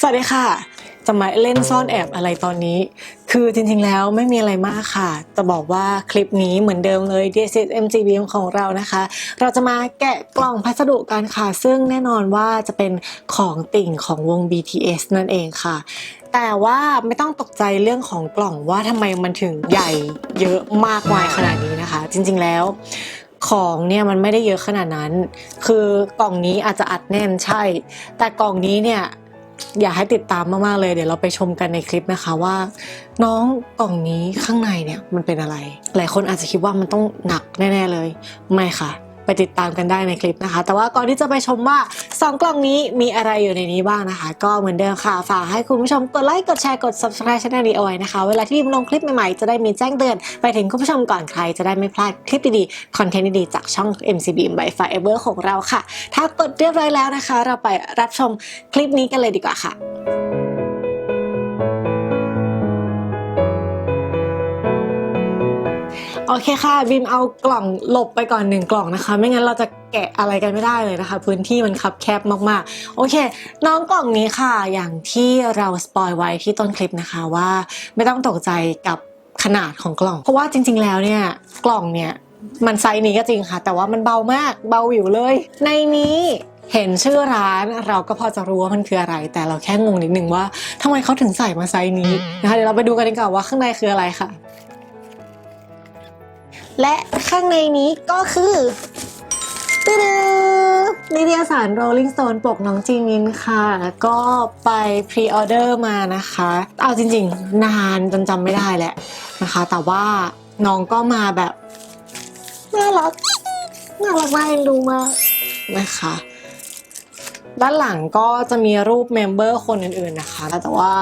สวัสดีค่ะ จะมาเล่นซ่อนแอบอะไรตอนนี้ คือจริงๆแล้วไม่มีอะไรมากค่ะ จะบอกว่าคลิปนี้เหมือนเดิมเลย This is MGB ของเรานะคะ เราจะมาแกะกล่องพัสดุกันค่ะ ซึ่งแน่นอนว่าจะเป็นของติ่งของวง BTS นั่นเองค่ะแต่ว่าไม่ต้องตกใจเรื่องของกล่องว่าทำไมมันถึงใหญ่เยอะมากมายขนาดนี้นะคะ จริงๆแล้ว ของเนี่ยมันไม่ได้เยอะขนาดนั้น คือกล่องนี้อาจจะอัดแน่นใช่ แต่กล่องนี้เนี่ยอยากให้ติดตามมากๆเลยเดี๋ยวเราไปชมกันในคลิปนะคะว่า น้องกล่องนี้ข้างในเนี่ยมันเป็นอะไร หลายคนอาจจะคิดว่ามันต้องหนักแน่ ๆเลย ไม่ค่ะ ไปติดตามกันได้ในคลิปนะคะ แต่ว่าก่อนที่จะไปชมว่าสองกล่องนี้มีอะไรอยู่ในนี้บ้างนะคะ ก็เหมือนเดิมค่ะฝากให้คุณผู้ชมกดไลค์กดแชร์กด subscribe ช่องนี้เอาไว้นะคะ เวลาที่พิมพ์ลงคลิปใหม่ๆ จะได้มีแจ้งเตือน ไปถึงคุณผู้ชมก่อนใครจะได้ไม่พลาดคลิปดีๆคอนเทนต์ดีๆจากช่อง MCB by Firever ของเราค่ะ ถ้ากดเรียบร้อยแล้วนะคะ เราไปรับชมคลิปนี้กันเลยดีกว่าค่ะ โอเคค่ะบิมเอากล่องหลบไปก่อนหนึ่งกล่องนะคะ ไม่งั้นเราจะแกะอะไรกันไม่ได้เลยนะคะ พื้นที่มันคับแคบมากๆ โอเค น้องกล่องนี้ค่ะ อย่างที่เราสปอยไว้ที่ต้นคลิปนะคะว่าไม่ต้องตกใจกับขนาดของกล่อง เพราะว่าจริง ๆ แล้วเนี่ยกล่องเนี่ยมันไซส์นี้ก็จริงค่ะ แต่ว่ามันเบามากเบาหวิวเลย ในนี้เห็นชื่อร้านเราก็พอจะรู้ว่ามันคืออะไร แต่เราแค่งงนิดนึงว่าทำไมเขาถึงใส่มาไซส์นี้นะคะเดี๋ยวเราไปดูกันดีกว่าว่าข้างในคืออะไรค่ะ และข้างในนี้ก็คือตึ๊ดนิตยสาร Rolling Stone ปกน้องจีมินค่ะ ก็ไปพรีออเดอร์มานะคะ เอาจริงๆ นานจนจำไม่ได้แหละนะคะ แต่ว่าน้องก็มาแบบ น่ารัก น่ารักมากเอ็นดูมากนะคะ ด้านหลังก็จะมีรูปเมมเบอร์คนอื่นๆนะคะ แต่ว่า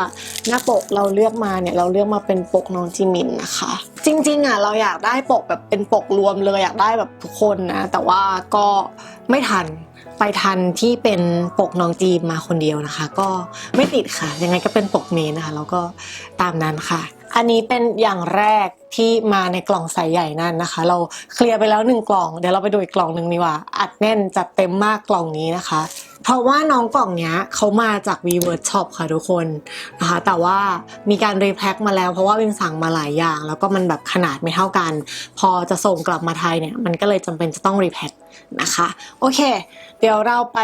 หน้าปกเราเลือกมาเนี่ยเราเลือกมาเป็นปกน้องจิมินนะคะ จริงๆอะเราอยากได้ปกแบบเป็นปกรวมเลยอยากได้แบบทุกคนนะ แต่ว่าก็ไม่ทันไปทันที่เป็นปกน้องจีมมาคนเดียวนะคะ ก็ไม่ติดค่ะ ยังไงก็เป็นปกเมนนะคะ แล้วก็ตามนั้นค่ะ อันนี้เป็นอย่างแรกที่มาในกล่องใสใหญ่นั่นนะคะ เราเคลียร์ไปแล้วหนึ่งกล่องเดี๋ยวเราไปดูอีกกล่องหนึ่งดีกว่า อัดแน่นจัดเต็มมากกล่องนี้นะคะ เพราะว่าน้องกล่องเนี้ยเขามาจาก v w o r d Shop ค่ะทุกคนนะคะแต่ว่ามีการรีแพ็คมาแล้วเพราะว่าวิมสั่งมาหลายอย่าง แล้วก็มันแบบขนาดไม่เท่ากัน พอจะส่งกลับมาไทยเนี่ยมันก็เลยจำเป็นจะต้องรีแพ็คนะคะโอเค เดี๋ยวเราไป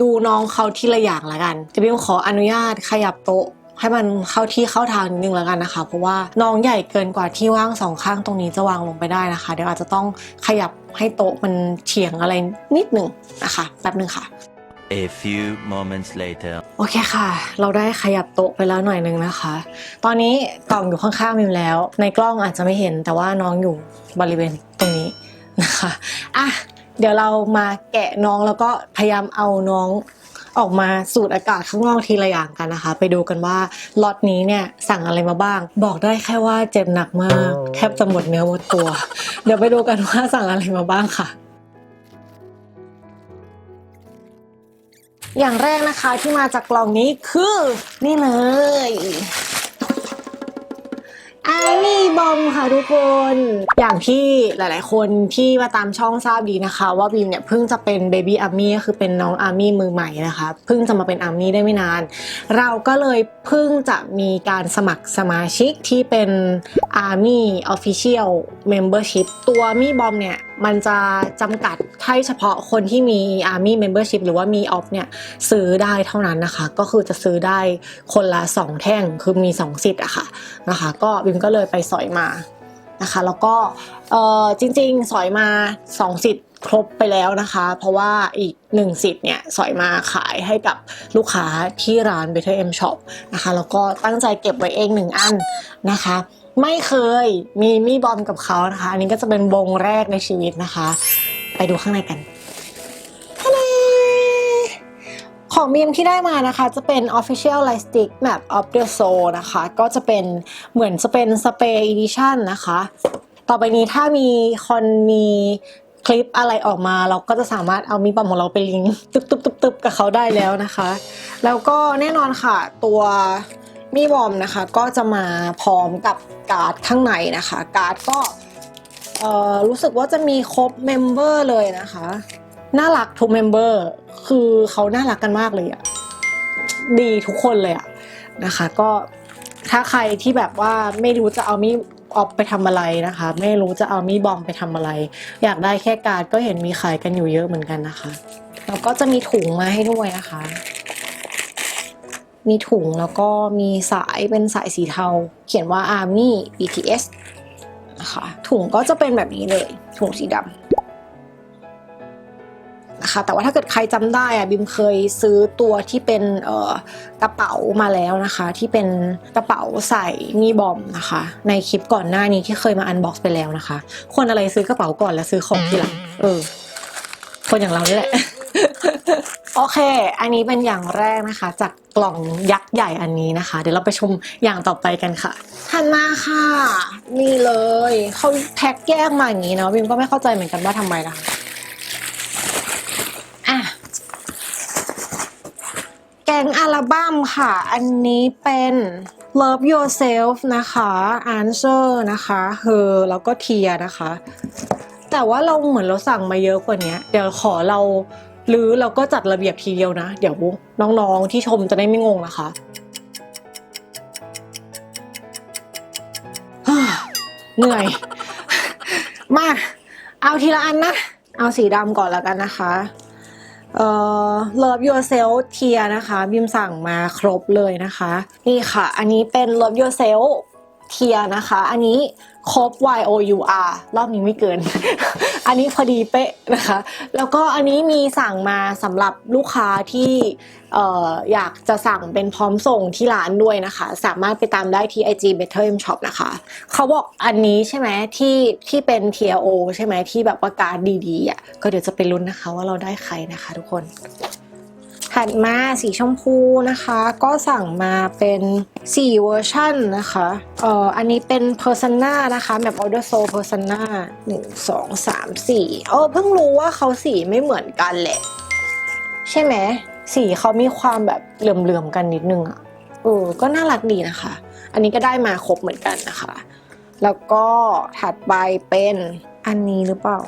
ดูน้องเขาที่ละอย่างละกันจะบิมขออนุญาตขยับโต๊ะให้มันเข้าที่เข้าทางนิดนึงแล้วกันนะคะ เพราะว่าน้องใหญ่เกินกว่าที่ว่างสองข้างตรงนี้จะวางลงไปได้นะคะ เดี๋ยวอาจจะต้องขยับให้โต๊ะมันเฉียงอะไรนิดหนึ่งนะคะแป๊บหนึ่งค่ะ A few moments later. โอเคค่ะ เราได้ขยับโต๊ะไปแล้วหน่อยนึงนะคะ ตอนนี้กล่องอยู่ข้างๆมิมแล้ว ในกล้องอาจจะไม่เห็นแต่ว่าน้องอยู่บริเวณตรงนี้นะคะอะเดี๋ยวเรามาแกะน้องแล้วก็พยายามเอาน้องออกมาสูดอากาศข้างนอกทีละอย่างกันนะคะ ไปดูกันว่าล็อตนี้เนี่ยสั่งอะไรมาบ้าง บอกได้แค่ว่าเจ็บหนักมาก แทบจะหมดเนื้อหมดตัว เดี๋ยวไปดูกันว่าสั่งอะไรมาบ้างค่ะ อย่างแรกนะคะที่มาจากกล่องนี้คือนี่เลยไอมี่บอมค่ะทุกคน อย่างที่หลาย ๆ คนที่มาตามช่องทราบดีนะคะ ว่าบีมเนี่ยเพิ่งจะเป็นเบบี้อาร์มี่ก็คือเป็นน้องอาร์มี่มือใหม่นะคะเพิ่งจะมาเป็นอาร์มี่ได้ไม่นาน เราก็เลยเพิ่งจะมีการสมัครสมาชิกที่เป็น Army Official Membership ตัวมี่บอมเนี่ยมันจะจำกัดให้เฉพาะคนที่มี Army Membership หรือว่ามีออฟเนี่ยซื้อได้เท่านั้นนะคะ ก็คือจะซื้อได้คนละ 2 แท่งคือมี 2 สิทธิ์อะค่ะนะคะ ก็บิมก็เลยไปสอยมานะคะ แล้วก็เออจริงๆ สอยมา 2 สิทธิ์ครบไปแล้วนะคะ เพราะว่าอีก1สิทธิ์เนี่ยสอยมาขายให้กับลูกค้าที่ร้าน Better M Shop นะคะ แล้วก็ตั้งใจเก็บไว้เอง1อันนะคะ ไม่เคยมีมีบอมกับเขานะคะ อันนี้ก็จะเป็นวงแรกในชีวิตนะคะ ไปดูข้างในกันทะเลของบีมที่ได้มานะคะ จะเป็น Official Light Stick Map of the Soul นะคะ ก็จะเป็นเหมือนจะเป็น Spray Edition นะคะ ต่อไปนี้ถ้ามีคอนมีคลิปอะไรออกมาเราก็จะสามารถเอามีบอมของเราไปลิงก์ตึบตึบตึบตึบกับเขาได้แล้วนะคะ แล้วก็แน่นอนค่ะตัว มีบอมนะคะก็จะมาพร้อมกับการ์ดข้างในนะคะ การ์ดก็รู้สึกว่าจะมีครบเมมเบอร์เลยนะคะ น่ารักทุกเมมเบอร์คือเขาน่ารักกันมากเลยอะดีทุกคนเลยอะนะคะ ก็ถ้าใครที่แบบว่าไม่รู้จะเอามีออฟไปทำอะไรนะคะ ไม่รู้จะเอามีบอมไปทำอะไร อยากได้แค่การ์ดก็เห็นมีขายกันอยู่เยอะเหมือนกันนะคะแล้วก็จะมีถุงมาให้ด้วยนะคะ มีถุงแล้วก็มีสายเป็นสายสีเทา เขียนว่า Army BTS นะคะถุงก็จะเป็นแบบนี้เลย ถุงสีดำนะคะแต่ว่าถ้าเกิดใครจำได้อะบิมเคยซื้อตัวที่เป็นกระเป๋ามาแล้วนะคะ ที่เป็นกระเป๋าใส่มีบอมนะคะ ในคลิปก่อนหน้านี้ที่เคยมาอันบ็อกซ์ไปแล้วนะคะ คนอะไรซื้อกระเป๋าก่อนแล้วซื้อของทีหลังเออ คนอย่างเรานี่แหละ โอเค อันนี้เป็นอย่างแรกนะคะ จากกล่องยักษ์ใหญ่อันนี้นะคะ เดี๋ยวเราไปชมอย่างต่อไปกันค่ะถัดมาค่ะ นี่เลยเขาแพ็คแยกมาอย่างนี้เนาะบิมก็ไม่เข้าใจเหมือนกันว่าทำไมนะคะอะแกงอัลบั้มค่ะ อันนี้เป็น Love Yourself นะคะ Answer นะคะ Her แล้วก็ Tear นะคะ แต่ว่าเราเหมือนเราสั่งมาเยอะกว่านี้ เดี๋ยวขอเรา หรือเราก็จัดระเบียบทีเดียวนะ เดี๋ยวน้องๆที่ชมจะได้ไม่งงนะคะเหนื่อย มา เอาทีละอันนะ เอาสีดำก่อนแล้วกันนะคะเอ่อ Love Yourself เทียนะคะ บิมสั่งมาครบเลยนะคะ นี่ค่ะ อันนี้เป็น Love Yourself เทียนะคะ อันนี้ครบ Y O U R รอบนี้ไม่เกิน อันนี้พอดีเป๊ะนะคะ แล้วก็อันนี้มีสั่งมาสำหรับลูกค้าที่อออยากจะสั่งเป็นพร้อมส่งที่ร้านด้วยนะคะ สามารถไปตามได้ที่ IG Better M Shop นะคะ เขาบอกอันนี้ใช่ไหมที่ที่เป็น TRO ใช่ไหมที่แบบว่าการดดีๆอะก็เดี๋ยวจะไปลุ้นนะคะว่าเราได้ใครนะคะทุกคน ถัดมาสีชมพูนะคะ ก็สั่งมาเป็น 4 เวอร์ชันนะคะเอ่ออันนี้เป็น Persona นะคะแบบ Order Soul Persona 1 2 3 4เออเพิ่งรู้ว่าเขาสีไม่เหมือนกันแหละ ใช่ไหม สีเขามีความแบบเหลื่อมๆกันนิดนึงอะเออก็น่ารักดีนะคะ อันนี้ก็ได้มาครบเหมือนกันนะคะ แล้วก็ถัดไปเป็นอันนี้หรือเปล่า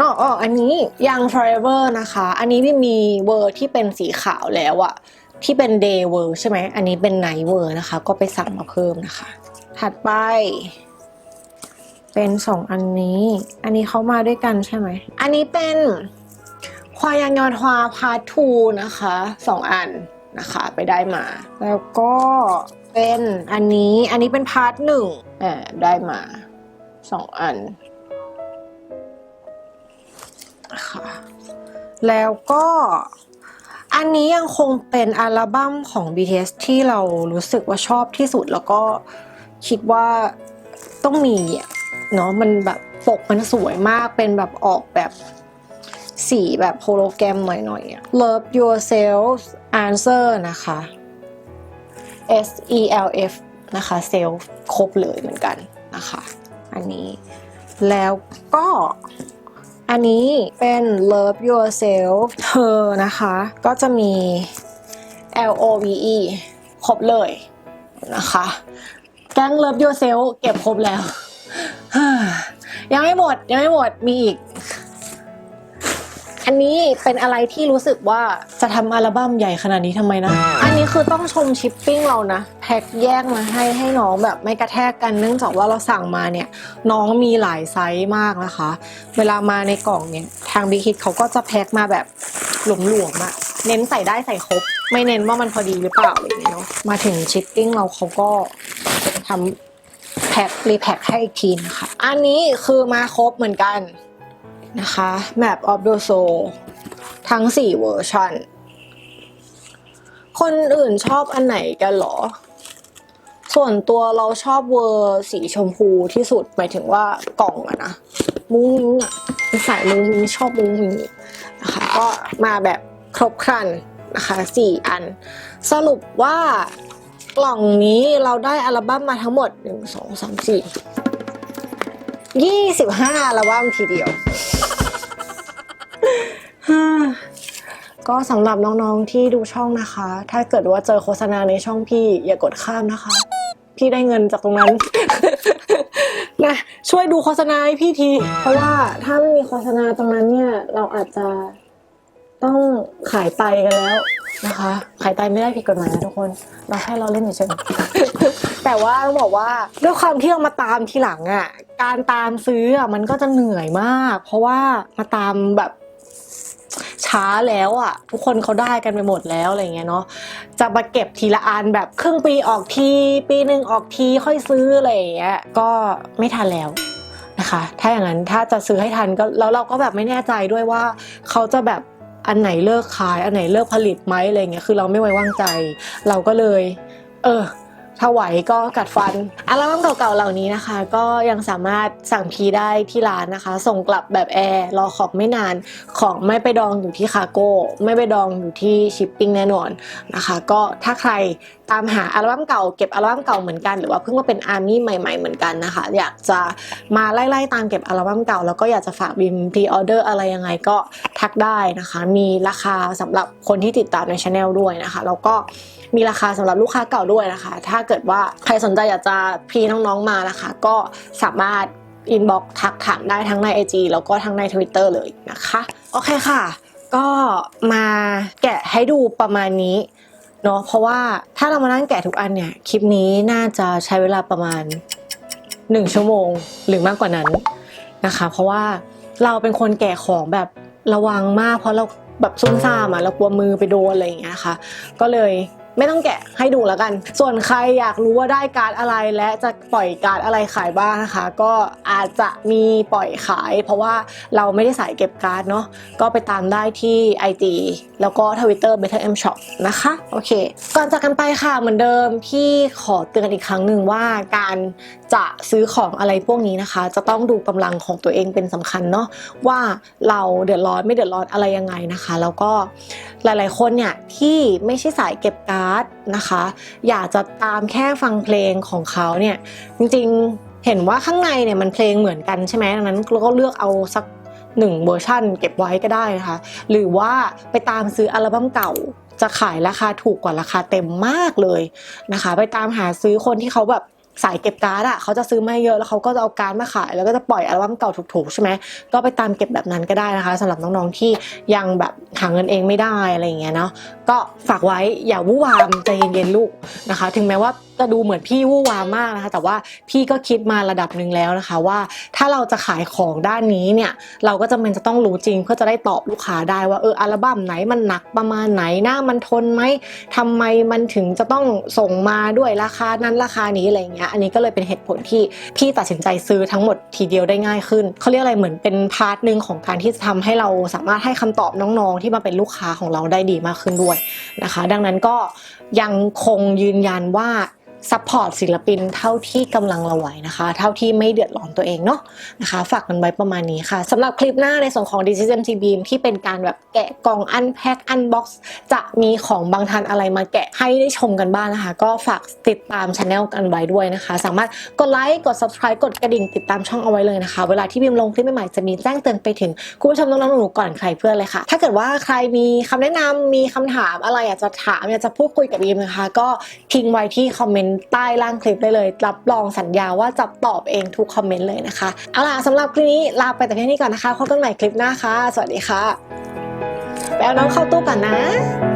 อ๋ออ๋ออันนี้ Young Forever นะคะ อันนี้ไม่มีเวอร์ที่เป็นสีขาวแล้วอะที่เป็น Day เวอร์ใช่ไหม อันนี้เป็น Night เวอร์นะคะ ก็ไปสั่งมาเพิ่มนะคะ ถัดไป เป็นสองอันนี้ อันนี้เขามาด้วยกันใช่ไหม อันนี้เป็นควายังยอนฮวาพาร์ททูนะคะสองอันนะคะไปได้มา แล้วก็เป็นอันนี้อันนี้เป็นพาร์ทหนึ่งอ่าได้มาสองอัน ค่ะแล้วก็อันนี้ยังคงเป็นอัลบั้มของ BTS ที่เรารู้สึกว่าชอบที่สุดแล้วก็คิดว่าต้องมีเนาะมันแบบปกมันสวยมากเป็นแบบออกแบบสีแบบโฮโลแกรมหน่อยๆอะ Love Yourself Answer นะคะ S E L F นะคะ self ครบเลยเหมือนกันนะคะ อันนี้แล้วก็ อันนี้เป็น Love Yourself เธอนะคะ ก็จะมี L O V E ครบเลยนะคะ แก๊ง Love Yourself เก็บครบแล้ว ยังไม่หมด ยังไม่หมดมีอีก อันนี้เป็นอะไรที่รู้สึกว่า จะทำอัลบั้มใหญ่ขนาดนี้ทำไมนะ อันนี้คือต้องชมชิปปิ้งเรานะ แพ็คแยกมาให้ให้น้องแบบไม่กระแทกกันเนื่องจากว่าเราสั่งมาเนี่ย น้องมีหลายไซส์มากนะคะ เวลามาในกล่องเนี่ย ทางบิ๊กฮิตเขาก็จะแพ็คมาแบบหลวมๆอะเน้นใส่ได้ใส่ครบ ไม่เน้นว่ามันพอดีหรือเปล่าอะไรอย่างเงี้ยเนาะมาถึงชิปปิ้งเราเขาก็ทำแพ็ครีแพ็คให้อีกทีนะคะ อันนี้คือมาครบเหมือนกัน นะคะ Map of the Soul ทั้ง 4 เวอร์ชันคนอื่นชอบอันไหนกันหรอ ส่วนตัวเราชอบเวอร์สีชมพูที่สุด หมายถึงว่ากล่องอะนะ มุ้งมิ้งอะสายมุ้งมิ้งชอบมุ้งมิ้งนะคะ ก็มาแบบครบครันนะคะสี่อัน สรุปว่ากล่องนี้เราได้อัลบั้มมาทั้งหมด1 2 3 4 25อัลบั้มทีเดียว ก็สำหรับน้องๆที่ดูช่องนะคะ ถ้าเกิดว่าเจอโฆษณาในช่องพี่อย่ากดข้ามนะคะ พี่ได้เงินจากตรงนั้นนะช่วยดูโฆษณาให้พี่ที เพราะว่าถ้าไม่มีโฆษณาตรงนั้นเนี่ย เราอาจจะต้องขายไตกันแล้วนะคะ ขายไตไม่ได้ผิดกฎหมายนะทุกคน เราแค่เราเล่นเฉยๆแต่ว่าต้องบอกว่าด้วยความที่เรามาตามทีหลังอะ การตามซื้ออะมันก็จะเหนื่อยมาก เพราะว่ามาตามแบบ ช้าแล้วอะ ทุกคนเขาได้กันไปหมดแล้วอะไรเงี้ยเนาะจะมาเก็บทีละอันแบบครึ่งปีออกที ปีหนึ่งออกทีค่อยซื้ออะไรเงี้ยก็ไม่ทันแล้วนะคะ ถ้าอย่างนั้นถ้าจะซื้อให้ทันก็แล้วเราก็แบบไม่แน่ใจด้วยว่าเขาจะแบบอันไหนเลิกขาย อันไหนเลิกผลิตไหมอะไรเงี้ยคือเราไม่ไว้วางใจ เราก็เลย เออ ถ้าไหวก็กัดฟันอัลบั้มเก่าๆเหล่านี้นะคะ ก็ยังสามารถสั่งพีได้ที่ร้านนะคะ ส่งกลับแบบแอร์รอของไม่นาน ของไม่ไปดองอยู่ที่คาร์โก้ไม่ไปดองอยู่ที่ชิปปิ้งแน่นอนนะคะ ก็ถ้าใครตามหาอัลบั้มเก่าเก็บอัลบั้มเก่าเหมือนกันหรือว่าเพิ่งมาเป็นอาร์มี่ใหม่ ๆเหมือนกันนะคะ อยากจะมาไล่ๆตามเก็บอัลบั้มเก่า แล้วก็อยากจะฝากบิมพรีออเดอร์อะไรยังไงก็ทักได้นะคะ มีราคาสำหรับคนที่ติดตามในช anel ด้วยนะคะ แล้วก็ มีราคาสำหรับลูกค้าเก่าด้วยนะคะ ถ้าเกิดว่าใครสนใจอยากจะพีน้องๆมานะคะ ก็สามารถอินบ็อกทักถามได้ทั้งใน IG แล้วก็ทั้งใน Twitter เลยนะคะ โอเคค่ะ ก็มาแกะให้ดูประมาณนี้เนาะเพราะว่าถ้าเรามานั่งแกะทุกอันเนี่ย คลิปนี้น่าจะใช้เวลาประมาณ 1 ชั่วโมงหรือมากกว่านั้นนะคะ เพราะว่าเราเป็นคนแกะของแบบระวังมาก เพราะเราแบบซุ่มซ่ามอะเรากลัวมือไปโดนอะไรอย่างเงี้ยค่ะ ก็เลย ไม่ต้องแกะให้ดูแล้วกัน ส่วนใครอยากรู้ว่าได้การ์ดอะไรและจะปล่อยการ์ดอะไรขายบ้างนะคะ ก็อาจจะมีปล่อยขาย เพราะว่าเราไม่ได้สายเก็บการ์ดเนาะก็ไปตามได้ที่ IG แล้วก็ Twitter Better M Shop นะคะโอเค ก่อนจากกันไปค่ะเหมือนเดิมพี่ขอเตือนอีกครั้งหนึ่งว่าการจะซื้อของอะไรพวกนี้นะคะ จะต้องดูกำลังของตัวเองเป็นสำคัญเนาะว่าเราเดือดร้อนไม่เดือดร้อนอะไรยังไงนะคะ แล้วก็ หลายๆ คนเนี่ยที่ไม่ใช่สายเก็บการ์ดนะคะ อยากจะตามแค่ฟังเพลงของเขาเนี่ยจริงๆเห็นว่าข้างในเนี่ยมันเพลงเหมือนกันใช่ไหมดังนั้นเราก็เลือกเอาสักหนึ่งเวอร์ชั่นเก็บไว้ก็ได้นะคะ หรือว่าไปตามซื้ออัลบั้มเก่าจะขายราคาถูกกว่าราคาเต็มมากเลยนะคะ ไปตามหาซื้อคนที่เขาแบบ สายเก็บการ์ดอะเขาจะซื้อมาเยอะแล้วเขาก็จะเอาการ์ดมาขาย แล้วก็จะปล่อยอัลบั้มเก่าถูกๆใช่ไหมก็ไปตามเก็บแบบนั้นก็ได้นะคะสำหรับน้องๆที่ยังแบบหาเงินเองไม่ได้อะไรอย่างเงี้ยเนาะก็ฝากไว้อย่าวุ่วามใจเย็นๆลูกนะคะ ถึงแม้ว่าจะดูเหมือนพี่วู่วามมากนะคะ แต่ว่าพี่ก็คิดมาระดับหนึ่งแล้วนะคะว่า ถ้าเราจะขายของด้านนี้เนี่ย เราก็จำเป็นจะต้องรู้จริง เพื่อจะได้ตอบลูกค้าได้ว่าเอออัลบั้มไหนมันหนักประมาณไหนหน้ามันทนไหมทำไมมันถึงจะต้องส่งมาด้วยราคานั้นราคานี้อะไรเงี้ยอันนี้ก็เลยเป็นเหตุผลที่พี่ตัดสินใจซื้อทั้งหมดทีเดียวได้ง่ายขึ้นเขาเรียกอะไรเหมือนเป็นพาร์ทหนึ่งของการที่จะทำให้เราสามารถให้คำตอบน้องๆ ที่มาเป็นลูกค้าของเราได้ดีมากขึ้นด้วยนะคะ ดังนั้นก็ยังคงยืนยันว่า ซัพพอร์ตศิลปินเท่าที่กำลังเราไหวนะคะ เท่าที่ไม่เดือดร้อนตัวเองเนาะนะคะ ฝากกันไว้ประมาณนี้ค่ะสำหรับคลิปหน้าในส่วนของ d i g i m t Beam ที่เป็นการแบบแกะกล่องอันแพ็คอันบ็อกซ์จะมีของบางทันอะไรมาแกะให้ได้ชมกันบ้างนะคะ ก็ฝากติดตามช anel กันไว้ด้วยนะคะ สามารถกดไลค์กด subscribe กดกระดิ่งติดตามช่องเอาไว้เลยนะคะ เวลาที่บีมลงคลิปใหม่ๆจะมีแจ้งเตือนไปถึงคุณผู้ชมน้องๆหนูก่อนใครเพื่อนเลยค่ะ ถ้าเกิดว่าใครมีคำแนะนำมีคำถามอะไรอยากจะถามอยากจะพูดคุยกับบีมนะคะ ก็ทิ้งไว้ที่คอมเมนต์ใต้ล่างคลิปได้เลย รับรองสัญญาว่าจะตอบเองทุกคอมเมนต์เลยนะคะเอาล่ะสำหรับคลิปนี้ลาไปแต่เพียงนี้ก่อนนะคะพบกันใหม่คลิปหน้าค่ะ สวัสดีค่ะแป๊วน้องเข้าตู้ก่อนนะ